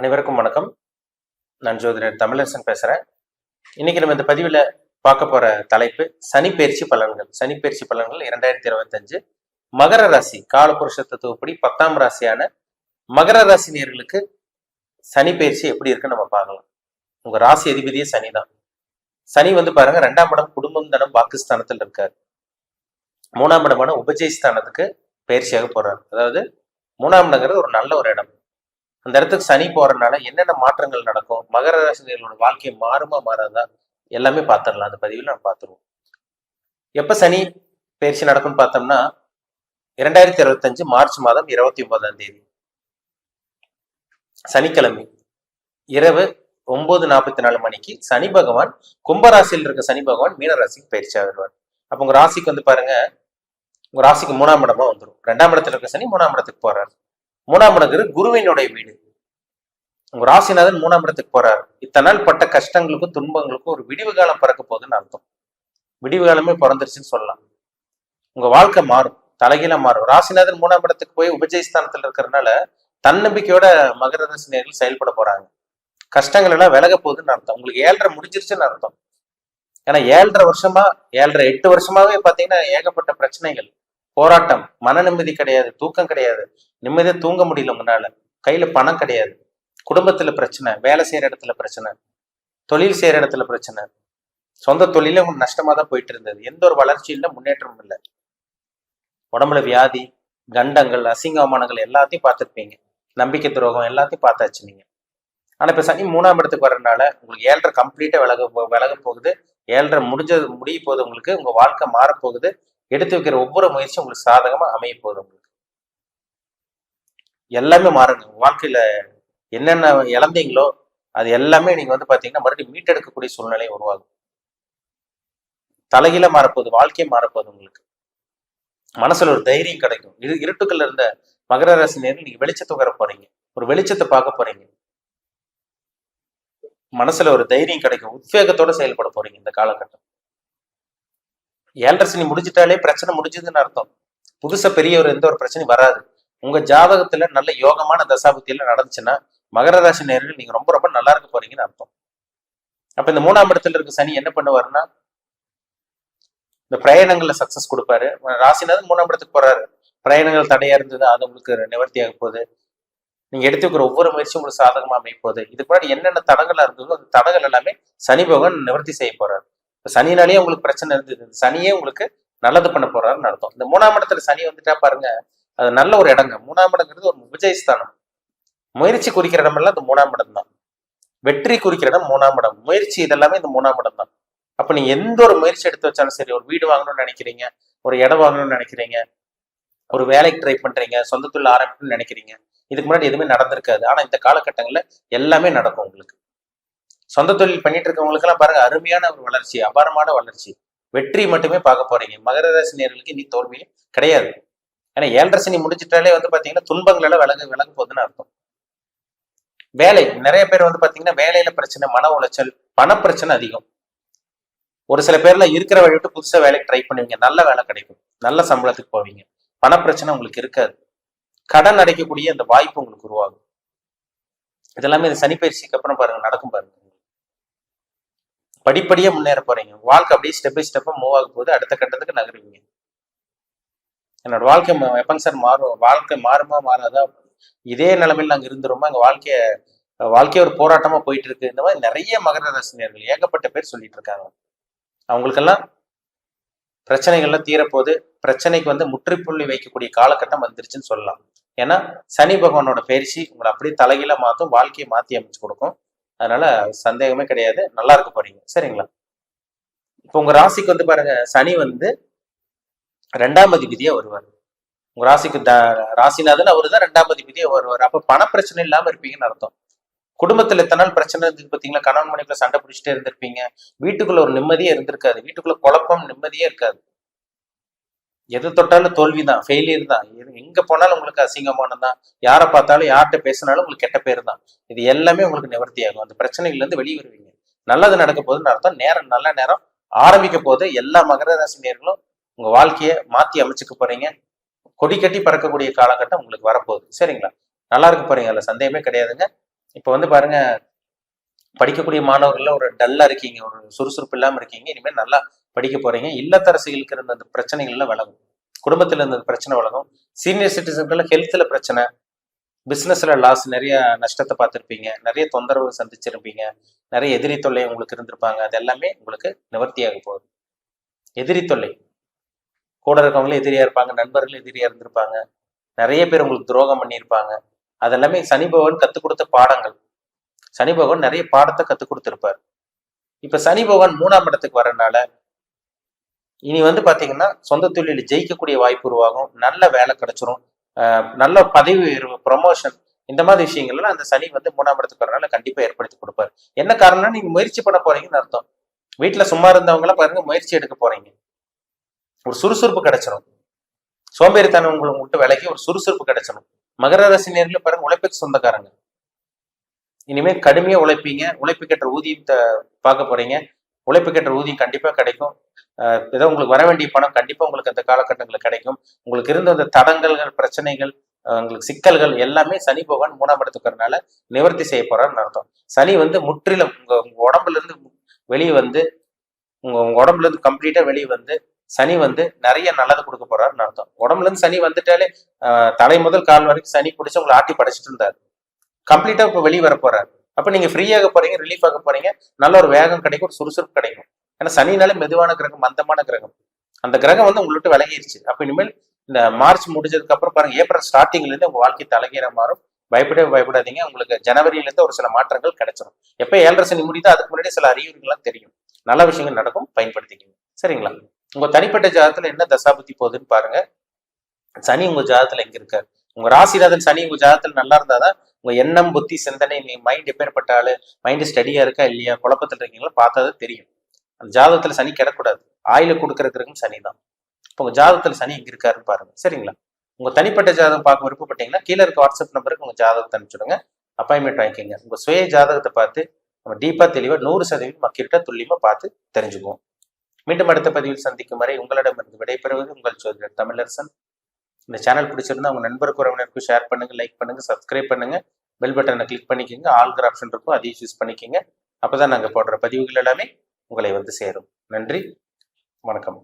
அனைவருக்கும் வணக்கம். நான் ஜோதிடர் தமிழரசன் பேசுறேன். இன்னைக்கு நம்ம இந்த பதிவில் பார்க்க போற தலைப்பு சனிப்பெயர்ச்சி பலன்கள். சனிப்பெயர்ச்சி பலன்கள் இரண்டாயிரத்தி இருபத்தஞ்சு. மகர ராசி காலபுருஷ தத்துவப்படி பத்தாம் ராசியான மகர ராசி நேர்களுக்கு சனிப்பயிற்சி எப்படி இருக்குன்னு நம்ம பார்க்கலாம். உங்க ராசி அதிபதியே சனி தான் சனி வந்து பாருங்க ரெண்டாம் இடம் குடும்பம் தனம் பாகிஸ்தானத்தில் இருக்காரு. மூணாம் இடமான உபஜயஸ்தானத்துக்கு பயிற்சியாக போறாரு. அதாவது மூணாம் இடங்கிறது ஒரு நல்ல ஒரு இடம். அந்த இடத்துக்கு சனி போறதுனால என்னென்ன மாற்றங்கள் நடக்கும்? மகர ராசினியர்களோட வாழ்க்கை மாறுமா மாறாதா? எல்லாமே பார்த்துடலாம் அந்த பதிவில் நம்ம பார்த்துருவோம் எப்ப சனி பயிற்சி நடக்கும்னு பார்த்தோம்னா இரண்டாயிரத்தி இருபத்தஞ்சு மார்ச் மாதம் இருபத்தி ஒன்பதாம் தேதி. சனிக்கிழமை. இரவு ஒன்பது நாற்பத்தி நாலு மணிக்கு சனி பகவான் கும்பராசியில் இருக்க சனி பகவான் மீன ராசிக்கு பயிற்சி ஆகிடுவார் அப்போ உங்க ராசிக்கு வந்து பாருங்க உங்க ராசிக்கு மூணாம் இடமா வந்துடும் ரெண்டாம் இடத்துல இருக்க சனி மூணாம் இடத்துக்கு போறாரு. மூணாம் இடங்கிறது குருவினுடைய வீடு. உங்க ராசிநாதன் மூணாம் இடத்துக்கு போறாரு. இத்தனை நாள் பட்ட கஷ்டங்களுக்கும் துன்பங்களுக்கும் ஒரு விடிவு காலம் பிறக்க போகுதுன்னு அர்த்தம். விடிவு காலமே பிறந்துருச்சுன்னு சொல்லலாம். உங்க வாழ்க்கை மாறும். தலைகீழ மாறும். ராசிநாதன் மூணாம் இடத்துக்கு போய் உபஜயஸ்தானத்துல இருக்கிறதுனால தன்னம்பிக்கையோட மகர ராசினியர்கள் செயல்பட போறாங்க. கஷ்டங்கள் எல்லாம் விலக போகுதுன்னு அர்த்தம். உங்களுக்கு ஏழரை முடிஞ்சிருச்சுன்னு அர்த்தம். ஏன்னா ஏழரை வருஷமா ஏழரை எட்டு வருஷமாவே பாத்தீங்கன்னா ஏகப்பட்ட பிரச்சனைகள். போராட்டம். மன நிம்மதி கிடையாது. தூக்கம் கிடையாது. நிம்மதியா தூங்க முடியல உங்களால. கையில பணம் கிடையாது. குடும்பத்துல பிரச்சனை வேலை செய்யற இடத்துல பிரச்சனை தொழில் செய்யற இடத்துல பிரச்சனை. சொந்த தொழிலே உங்களுக்கு நஷ்டமா தான் போயிட்டு இருந்தது. எந்த ஒரு வளர்ச்சியும் இல்லை முன்னேற்றமும் இல்லை. உடம்புல வியாதி கண்டங்கள் அசிங்க அவமானங்கள் எல்லாத்தையும் பார்த்துருப்பீங்க. நம்பிக்கை துரோகம் எல்லாத்தையும் பார்த்தாச்சு நீங்க. ஆனா இப்ப சனி மூணாம் இடத்துக்கு வர்றதுனால உங்களுக்கு ஏழரை கம்ப்ளீட்டா விலக போ- விலக போகுது. ஏழரை முடிஞ்சது முடிய போகுது உங்களுக்கு. உங்க வாழ்க்கை மாறப்போகுது. எடுத்து வைக்கிற ஒவ்வொரு முயற்சியும் உங்களுக்கு சாதகமா அமைய போகுது உங்களுக்கு. எல்லாமே மாறுங்க வாழ்க்கையில என்னென்ன இழந்தீங்களோ அது எல்லாமே நீங்க வந்து பாத்தீங்கன்னா மறுபடியும் மீட்டெடுக்கக்கூடிய சூழ்நிலை உருவாகும். தலைகீழ மாறப்போகுது வாழ்க்கையை மாறப்போகுது உங்களுக்கு. மனசுல ஒரு தைரியம் கிடைக்கும். இரு இருட்டுக்குள்ள இருந்த மகர ராசி நேரில் நீங்க வெளிச்சத்தை வர போறீங்க. ஒரு வெளிச்சத்தை பார்க்க போறீங்க. மனசுல ஒரு தைரியம் கிடைக்கும். உத்வேகத்தோட செயல்பட போறீங்க இந்த காலகட்டம். ஏழரை சனி முடிஞ்சிட்டாலே பிரச்சனை முடிஞ்சதுன்னு அர்த்தம். புதுசா பெரிய ஒரு எந்த ஒரு பிரச்சனையும் வராது. உங்க ஜாதகத்துல நல்ல யோகமான தசாபுத்தியில நடந்துச்சுன்னா மகர ராசி நேர்கள் நீங்க ரொம்ப ரொம்ப நல்லா இருக்க போறீங்கன்னு அர்த்தம். அப்ப இந்த மூணாம் இடத்துல இருக்க சனி என்ன பண்ணுவாருன்னா இந்த பிரயாணங்கள்ல சக்சஸ் கொடுப்பாரு. ராசினா மூணாம் இடத்துக்கு போறாரு. பிரயாணங்கள் தடையா இருந்தது அது உங்களுக்கு நிவர்த்தி ஆக போகுது. நீங்க எடுத்துக்கிற ஒவ்வொரு முயற்சியும் உங்களுக்கு சாதகமா அமைப்போகுது இதுக்கு முன்னாடி என்னென்ன தடங்கள்லாம் இருந்ததோ அந்த தடங்கள் எல்லாமே சனி பகவான் நிவர்த்தி செய்ய போறாரு. இப்போ சனினாலேயே உங்களுக்கு பிரச்சனை இருந்தது. இந்த சனியே உங்களுக்கு நல்லது பண்ண போறாருன்னு அர்த்தம். இந்த மூணாம் இடத்துல சனி வந்துட்டா பாருங்க அது நல்ல ஒரு இடங்க. மூணாம் இடங்கிறது ஒரு விஜயஸ்தானம். முயற்சி குறிக்கிற இடமெல்லாம் இந்த மூணாம் இடம் தான். வெற்றி குறிக்கிற இடம் மூணாம் இடம். முயற்சி இதெல்லாமே இந்த மூணாம் இடம் தான். அப்ப நீங்க எந்த ஒரு முயற்சி எடுத்து வச்சாலும் சரி ஒரு வீடு வாங்கணும்னு நினைக்கிறீங்க ஒரு இடம் வாங்கணும்னு நினைக்கிறீங்க ஒரு வேலைக்கு ட்ரை பண்றீங்க சொந்த தொழில் ஆரம்பிக்கணும்னு நினைக்கிறீங்க இதுக்கு முன்னாடி எதுவுமே நடந்திருக்காது. ஆனா இந்த காலகட்டங்கள்ல எல்லாமே நடக்கும் உங்களுக்கு. சொந்த தொழில் பண்ணிட்டு இருக்கவங்களுக்கு எல்லாம் பாருங்க அருமையான ஒரு வளர்ச்சி அபாரமான வளர்ச்சி. வெற்றி மட்டுமே பார்க்க போறீங்க. மகர ராசினியர்களுக்கு இனி தோல்வியே கிடையாது. ஏன்னா ஏழரை சனி முடிச்சிட்டாலே வந்து பாத்தீங்கன்னா துன்பங்கள் எல்லாம் விலகு விலக போகுதுன்னு அர்த்தம். வேலை. நிறைய பேர் வந்து பாத்தீங்கன்னா வேலையில பிரச்சனை மன உளைச்சல் பண பிரச்சனை அதிகம். ஒரு சில பேர்ல இருக்கிற வழி விட்டு புதுசா வேலைக்கு ட்ரை பண்ணுவீங்க. நல்ல வேலை கிடைக்கும். நல்ல சம்பளத்துக்கு போவீங்க. பண பிரச்சனை உங்களுக்கு இருக்காது. கடன் அடைக்கக்கூடிய அந்த வாய்ப்பு உங்களுக்கு உருவாகும். இதெல்லாமே இந்த சனிப்பயிற்சிக்கு அப்புறம் பாருங்க நடக்கும் பாருங்க. படிப்படியா முன்னேற போறீங்க. வாழ்க்கை அப்படியே ஸ்டெப் பை ஸ்டெப்பா மூவ் ஆகும் போது அடுத்த கட்டத்துக்கு நகருவீங்க. என்னோட வாழ்க்கை எப்பங்க சார் மாறும்? வாழ்க்கை மாறுமா மாறாதா? இதே நிலைமையில் நாங்க இருந்துருமா எங்க வாழ்க்கைய வாழ்க்கைய ஒரு போராட்டமா போயிட்டு இருக்கு இந்த மாதிரி நிறைய மகர ரசிகர்கள் ஏகப்பட்ட பேர் சொல்லிட்டு இருக்காங்க. அவங்களுக்கெல்லாம் பிரச்சனைகள்லாம் தீரப்போது பிரச்சனைக்கு வந்து முற்றுப்புள்ளி வைக்கக்கூடிய காலகட்டம் வந்துருச்சுன்னு சொல்லலாம். ஏன்னா சனி பகவானோட பயிற்சி உங்களை அப்படியே தலைகீழ மாத்தும் வாழ்க்கையை மாத்தி அமைச்சு கொடுக்கும். அதனால சந்தேகமே கிடையாது. நல்லா இருக்க போறீங்க. சரிங்களா? இப்போ உங்க ராசிக்கு வந்து பாருங்க சனி வந்து ரெண்டாம் அதிபதியா வருவார். உங்க ராசிக்கு த ராசிநாதன் அவரு தான் ரெண்டாம் அதிபதியே வருவார். அப்ப பண பிரச்சனை இல்லாம இருப்பீங்கன்னு அர்த்தம். குடும்பத்துல எத்தனை நாள் பிரச்சனை இருந்தது பாத்தீங்களா? கணவன் மனைவிக்குள்ள சண்டை பிடிச்சிட்டே இருந்திருப்பீங்க. வீட்டுக்குள்ள ஒரு நிம்மதியே இருந்திருக்காது. வீட்டுக்குள்ள குழப்பம் நிம்மதியே இருக்காது. எது தொட்டாலும் தோல்விதான் ஃபெயிலியர் தான். எது- எங்க போனாலும் உங்களுக்கு அசிங்கமானம் தான் யாரை பார்த்தாலும் யார்கிட்ட பேசினாலும் உங்களுக்கு கெட்ட பேர் தான். இது எல்லாமே உங்களுக்கு நிவர்த்தி ஆகும். அந்த பிரச்சனைகள்ல இருந்து வெளியே வருவீங்க. நல்லது நடக்க போகுதுன்னு அர்த்தம். நேரம் நல்ல நேரம் ஆரம்பிக்க போது எல்லா மகர ராசி நேர்களும் உங்க வாழ்க்கையை மாத்தி அமைச்சுக்க போறீங்க. கொடி கட்டி பறக்கக்கூடிய காலகட்டம் உங்களுக்கு வரப்போகுது. சரிங்களா? நல்லா இருக்க போறீங்க அதில் சந்தேகமே கிடையாதுங்க. இப்போ வந்து பாருங்க படிக்கக்கூடிய மாணவர்கள்ல ஒரு டல்லா இருக்கீங்க ஒரு சுறுசுறுப்பு இல்லாமல் இருக்கீங்க இனிமேல் நல்லா படிக்க போறீங்க. இல்லத்தரசிகளுக்கு இருந்த அந்த பிரச்சனைகள்லாம் விலகும். குடும்பத்துல இருந்த பிரச்சனை விலகும். சீனியர் சிட்டிசன்கள் ஹெல்த்ல பிரச்சனை. பிஸ்னஸ்ல லாஸ் நிறைய நஷ்டத்தை பார்த்துருப்பீங்க. நிறைய தொந்தரவு சந்திச்சிருப்பீங்க. நிறைய எதிரி தொல்லை உங்களுக்கு இருந்திருப்பாங்க. அது எல்லாமே உங்களுக்கு நிவர்த்தியாக போகுது. எதிரி தொல்லை. கூட இருக்கவங்களும் எதிரியா இருப்பாங்க நண்பர்களும் எதிரியா இருந்திருப்பாங்க. நிறைய பேர் உங்களுக்கு துரோகம் பண்ணியிருப்பாங்க. அதெல்லாமே சனி பகவான் கத்துக் கொடுத்த பாடங்கள். சனி பகவான் நிறைய பாடத்தை கத்துக் கொடுத்துருப்பார். இப்ப சனி பகவான் மூணாம் இடத்துக்கு வரனால இனி வந்து பாத்தீங்கன்னா சொந்த தொழிலில் ஜெயிக்கக்கூடிய வாய்ப்பு உருவாகும். நல்ல வேலை கிடைச்சிரும். நல்ல பதவி உயர்வு ப்ரொமோஷன் இந்த மாதிரி விஷயங்கள்லாம் அந்த சனி வந்து மூணாம் இடத்துக்கு வரனால கண்டிப்பா ஏற்படுத்தி கொடுப்பாரு. என்ன காரணம்னா நீங்க முயற்சி பண்ண போறீங்கன்னு அர்த்தம். வீட்டுல சும்மா இருந்தவங்களாம் பாருங்க முயற்சி எடுக்க போறீங்க. ஒரு சுறுசுறுப்பு கிடைச்சிடும் சோம்பேறித்தனம் உங்களுக்கு விட்டு விலைக்கு ஒரு சுறுசுறுப்பு கிடைச்சிடும் மகர ராசி நேர்களை பாருங்க உழைப்புக்கு சொந்தக்காரங்க. இனிமேல் கடுமையா உழைப்பீங்க. உழைப்புக்கேற்ற ஊதியத்தை பார்க்க போறீங்க. உழைப்புக்கேற்ற ஊதியம் கண்டிப்பா கிடைக்கும். ஏதோ உங்களுக்கு வர வேண்டிய பணம் கண்டிப்பா உங்களுக்கு அந்த காலகட்டங்களில் கிடைக்கும். உங்களுக்கு இருந்த அந்த தடங்கல்கள் பிரச்சனைகள் உங்களுக்கு சிக்கல்கள் எல்லாமே சனி பகவான் மூணாம் இடத்துக்கிறதுனால நிவர்த்தி செய்ய போறான்னு அர்த்தம். சனி வந்து முற்றிலும் உங்க உங்க உடம்புல இருந்து வெளியே வந்து உங்க உங்க உடம்புல இருந்து கம்ப்ளீட்டா வெளியே வந்து சனி வந்து நிறைய நல்லது கொடுக்க போறாருன்னு அர்த்தம். உடம்புல இருந்து சனி வந்துட்டாலே தலை முதல் கால் வரைக்கும் சனி பிடிச்சி உங்களை ஆட்டி படைச்சிட்டு இருந்தாரு. கம்ப்ளீட்டா இப்போ வெளியே வர போறாரு. அப்ப நீங்க ஃப்ரீயாக போறீங்க ரிலீஃப் ஆக போறீங்க நல்ல ஒரு வேகம் கிடைக்கும் ஒரு சுறுசுறுப்பு கிடைக்கும். ஏன்னா சனினாலே மெதுவான கிரகம் மந்தமான கிரகம். அந்த கிரகம் வந்து உங்கள்ட்ட விலகிருச்சு. அப்ப இனிமேல் இந்த மார்ச் முடிஞ்சதுக்கு அப்புறம் பாருங்க ஏப்ரல் ஸ்டார்டிங்ல இருந்து உங்க வாழ்க்கை தலைகீழ மாறும். பயப்படவே பயப்படாதீங்க. உங்களுக்கு ஜனவரியில இருந்து ஒரு சில மாற்றங்கள் கிடைச்சிடும் எப்ப ஏழரை சனி முடியுதோ அதுக்கு முன்னாடி சில அறிகுறிகள்லாம் தெரியும். நல்ல விஷயங்கள் நடக்கும் பயன்படுத்திக்கிங்க. சரிங்களா? உங்க தனிப்பட்ட ஜாதகத்துல என்ன தசாபுத்தி போகுதுன்னு பாருங்க. சனி உங்க ஜாதகத்துல எங்க இருக்காரு? உங்க ராசிநாதன் சனி உங்க ஜாதகத்துல நல்லா இருந்தாதான் உங்க எண்ணம் புத்தி சிந்தனை நீ மைண்ட் எப்பேற்பட்ட ஆளு? மைண்ட் ஸ்டடியா இருக்கா இல்லையா? குழப்பத்தில் இருக்கீங்களா? பார்த்தா தெரியும். அந்த ஜாதகத்துல சனி கிடக்கூடாது ஆயில கொடுக்கறதுக்கும் சனி தான். இப்போ உங்க ஜாதகத்துல சனி எங்க இருக்காருன்னு பாருங்க. சரிங்களா? உங்க தனிப்பட்ட ஜாதகம் பார்க்க விருப்பப்பட்டீங்கன்னா கீழே இருக்க வாட்ஸ்அப் நம்பருக்கு உங்க ஜாதகத்தை அனுப்பிச்சுடுங்க. அப்பாயின்மெண்ட் வாங்கிக்கோங்க. உங்க சுய ஜாதகத்தை பார்த்து நம்ம டீப்பா தெளிவா நூறு சதவீதம் மக்கள்கிட்ட துல்லியமா பார்த்து தெரிஞ்சுக்குவோம். மீண்டும் அடுத்த பதிவில் சந்திக்கும் வரை உங்களிடமிருந்து விடைபெறுவது உங்கள் சோதரர் தமிழரசன். இந்த சேனல் பிடிச்சிருந்தா உங்க நண்பருக்கு உறவினருக்கும் ஷேர் பண்ணுங்க லைக் பண்ணுங்க சப்ஸ்கிரைப் பண்ணுங்க. பெல் பட்டனை கிளிக் பண்ணிக்கோங்க. ஆல்கர் ஆப்ஷன் இருக்கும் அதையும் யூஸ் பண்ணிக்கோங்க. அப்பதான் நாங்க போடுற பதிவுகள் எல்லாமே உங்களை வந்து சேரும். நன்றி வணக்கம்.